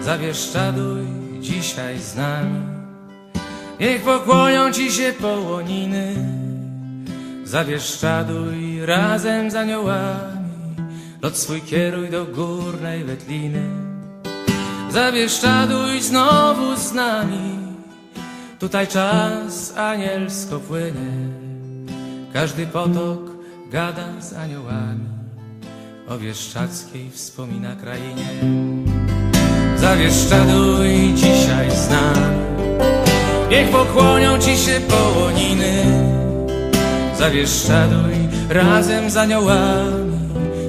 Zawieszczaduj dzisiaj z nami. Niech pokłonią ci się połoniny. Zawieszczaduj razem z aniołami. Lot swój kieruj do górnej Wetliny. Zawieszczaduj znowu z nami. Tutaj czas anielsko płynie. Każdy potok gada z aniołami O Wieszczackiej wspomina krainie. Zawieszczaduj dzisiaj z nami. Niech pokłonią ci się połoniny. Zawieszczaduj razem z aniołami.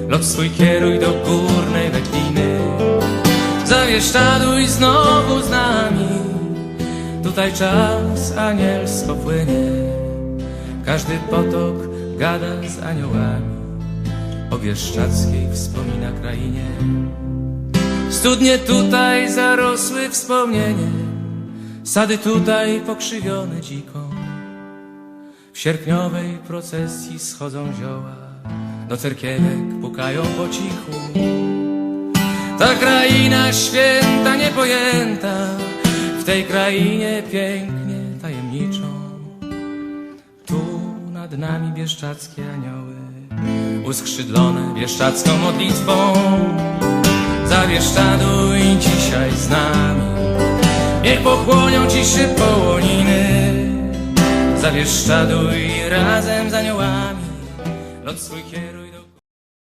Lot swój kieruj do górnej Wetliny Zawieszczaduj znowu z nami. Tutaj czas anielsko płynie. Każdy potok gada z aniołami O Wieszczackiej wspomina krainie. Studnie tutaj zarosły wspomnienie. Sady tutaj pokrzywione dziką. W sierpniowej procesji schodzą zioła. Do cerkiewek pukają po cichu. Ta kraina święta niepojęta. W tej krainie pięknie tajemniczą. Tu nad nami bieszczackie anioły Uskrzydlone bieszczacką modlitwą. Zawieszczaduj dzisiaj z nami. Niech pokłonią ci się połoniny. Zawieszczaduj razem z aniołami. Lot swój kieruj